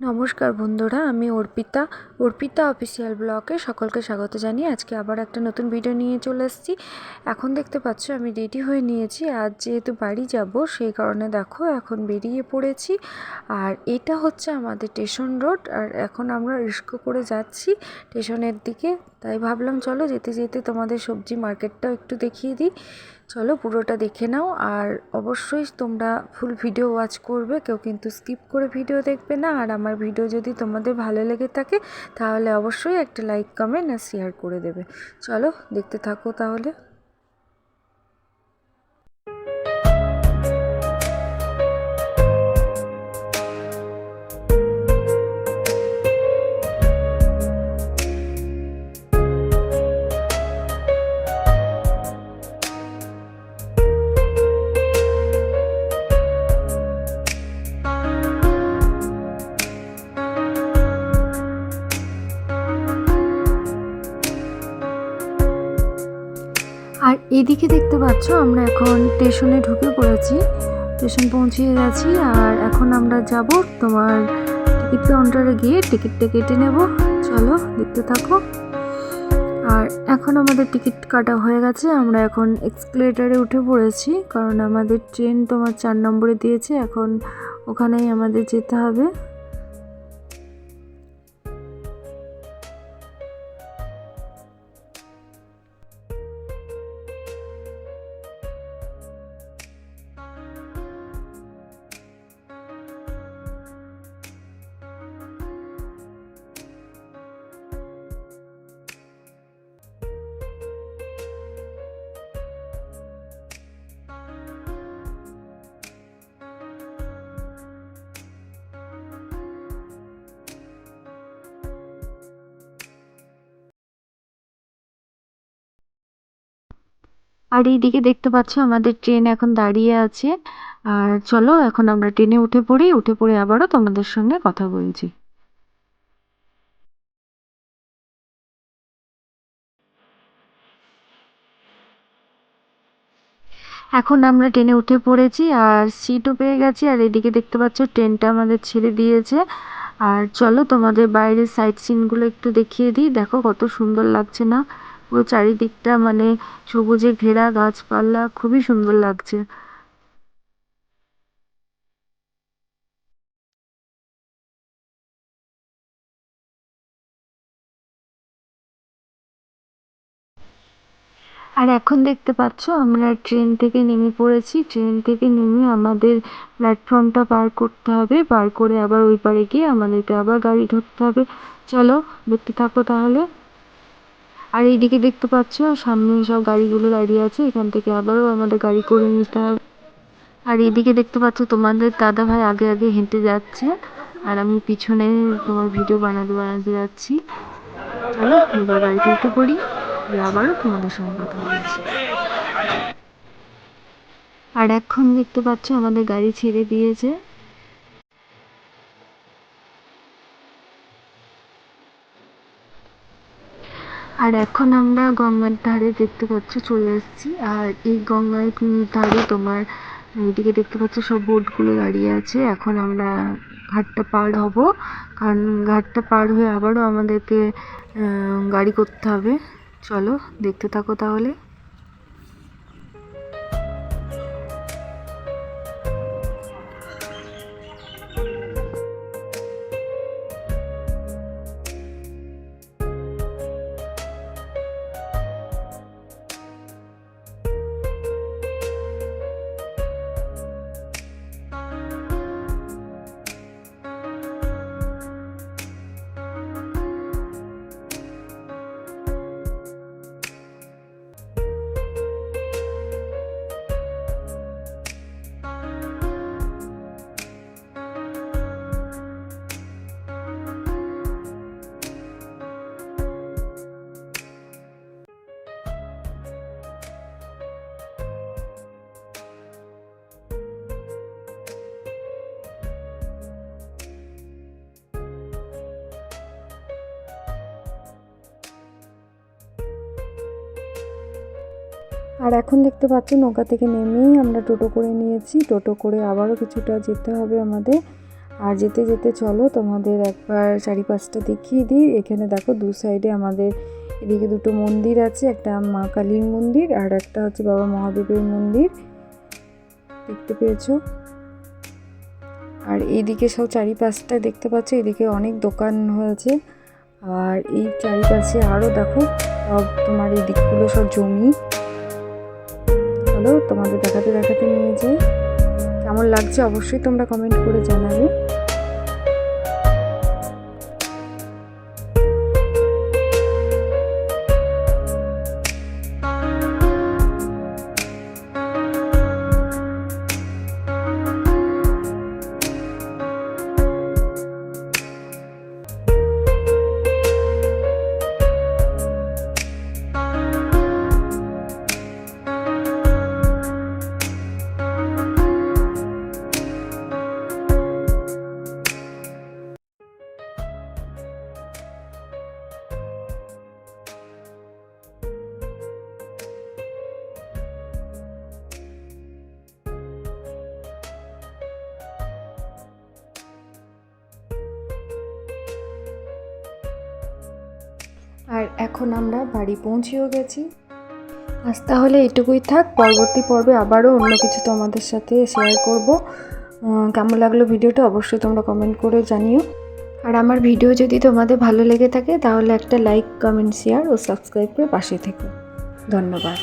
নমস্কার বন্ধুরা, আমি অর্পিতা। অর্পিতা অফিসিয়াল ব্লকে সকলকে স্বাগত জানিয়ে আজকে আবার একটা নতুন ভিডিও নিয়ে চলে এসেছি। এখন দেখতে পাচ্ছ, আমি রেডি হয়ে নিয়েছি। আজ যেহেতু বাড়ি যাব, সেই কারণে দেখো, এখন বেরিয়ে পড়েছি। আর এটা হচ্ছে আমাদের স্টেশন রোড। আর এখন আমরা রিস্ক করে যাচ্ছি স্টেশনের দিকে। তাই ভাবলাম, চলো যেতে যেতে তোমাদের সবজি মার্কেটটাও একটু দেখিয়ে দিই। চলো পুরোটা দেখে নাও। আর অবশ্যই তোমরা ফুল ভিডিও ওয়াচ করবে, কেউ কিন্তু স্কিপ করে ভিডিও দেখবে না। আর আমার ভিডিও যদি তোমাদের ভালো লেগে থাকে, তাহলে অবশ্যই একটা লাইক কমেন্ট আর শেয়ার করে দেবে। চলো দেখতে থাকো তাহলে। এদিকে দেখতে পাচ্ছ, আমরা এখন স্টেশনে ঢুকে পড়েছি। স্টেশন পৌঁছিয়ে গেছি আর এখন আমরা যাব তোমার টিকিট কাউন্টারে গিয়ে টিকিটটা কেটে নেব। চলো, দেখতে থাকো। আর এখন আমাদের টিকিট কাটা হয়ে গেছে। আমরা এখন এক্সকেলেটারে উঠে পড়েছি, কারণ আমাদের ট্রেন তোমার চার নম্বরে দিয়েছে। এখন ওখানেই আমাদের যেতে হবে। আর এইদিকে দেখতে পাচ্ছ আমাদের ট্রেন এখন দাঁড়িয়ে আছে। আর চলো, এখন আমরা ট্রেনে উঠে পড়ি, উঠে পড়ে আবারও তোমাদের সঙ্গে কথা বলছি। এখন আমরা ট্রেনে উঠে পড়েছি, আর সিটও পেয়ে গেছি, আর এদিকে দেখতে পাচ্ছ ট্রেনটা আমাদের ছেড়ে দিয়েছে। আর চলো তোমাদের বাইরের সাইড সিনগুলো একটু দেখিয়ে দিই। দেখো কত সুন্দর লাগছে না। পুরো চারিদিকটা মানে সবুজে ঘেরা গাছপালা, খুবই সুন্দর লাগছে। আর এখন দেখতে পাচ্ছ, আমরা ট্রেন থেকে নেমে পড়েছি। ট্রেন থেকে নেমে আমাদের প্ল্যাটফর্মটা পার করতে হবে। পার করে আবার ওই পারে গিয়ে আমাদেরকে আবার গাড়ি ধরতে হবে। চলো, দেখতে থাকো তাহলে। আর এইদিকে দেখতে পাচ্ছ, সামনে সব গাড়িগুলো দাঁড়িয়ে আছে, এখান থেকে আবারও আমাদের গাড়ি করে নিতে হবে। আর এদিকে দেখতে পাচ্ছ, তোমাদের দাদা ভাই আগে আগে হেঁটে যাচ্ছে, আর আমি পিছনে তোমার ভিডিও বানাতে বানাতে যাচ্ছি। চলো, এবার গাড়িতে উঠে পড়ি আবারও তোমাদের সঙ্গে কথা বলছি। আর এখন দেখতে পাচ্ছ, আমাদের গাড়ি ছেড়ে দিয়েছে। আর এখন আমরা গঙ্গার ধারে দেখতে পাচ্ছি চলে এসেছি আর এই গঙ্গার ধারে তোমার এদিকে দেখতে পাচ্ছ সব বোটগুলো দাঁড়িয়ে আছে। এখন আমরা ঘাটটা পার হব। কারণ ঘাটটা পার হয়ে আবারও আমাদেরকে গাড়ি করতে হবে। চলো দেখতে থাকো তাহলে। আর এখন দেখতে পাচ্ছ নৌকা থেকে নেমেই আমরা টোটো করে নিয়েছি। টোটো করে আবারও কিছুটা যেতে হবে আমাদের। আর যেতে যেতে চলো তোমাদের একবার চারিপাশটা দেখিয়ে দিই। এখানে দেখো দু সাইডে আমাদের এদিকে দুটো মন্দির আছে, একটা মা কালীর মন্দির আর একটা হচ্ছে বাবা মহাদেবের মন্দির। দেখতে পেয়েছ? আর এইদিকে সব চারিপাশটা দেখতে পাচ্ছ, এদিকে অনেক দোকান হয়েছে। আর এই চারিপাশে আরও দেখো, সব তোমার এই দিকগুলো সব জমি। তোমাদের দেখাতে দেখাতে নিয়ে যাই। কেমন লাগছে অবশ্যই তোমরা কমেন্ট করে জানাবে। আর এখন আমরা বাড়ি পৌঁছেও গেছি। আজ তাহলে এটুকুই থাক, পরবর্তী পর্বে আবারও অন্য কিছু তোমাদের সাথে শেয়ার করব। কেমন লাগল ভিডিওটা অবশ্যই তোমরা কমেন্ট করে জানিও। আর আমার ভিডিও যদি তোমাদের ভালো লেগে থাকে, তাহলে একটা লাইক কমেন্ট শেয়ার ও সাবস্ক্রাইব করে পাশে থেকো। ধন্যবাদ।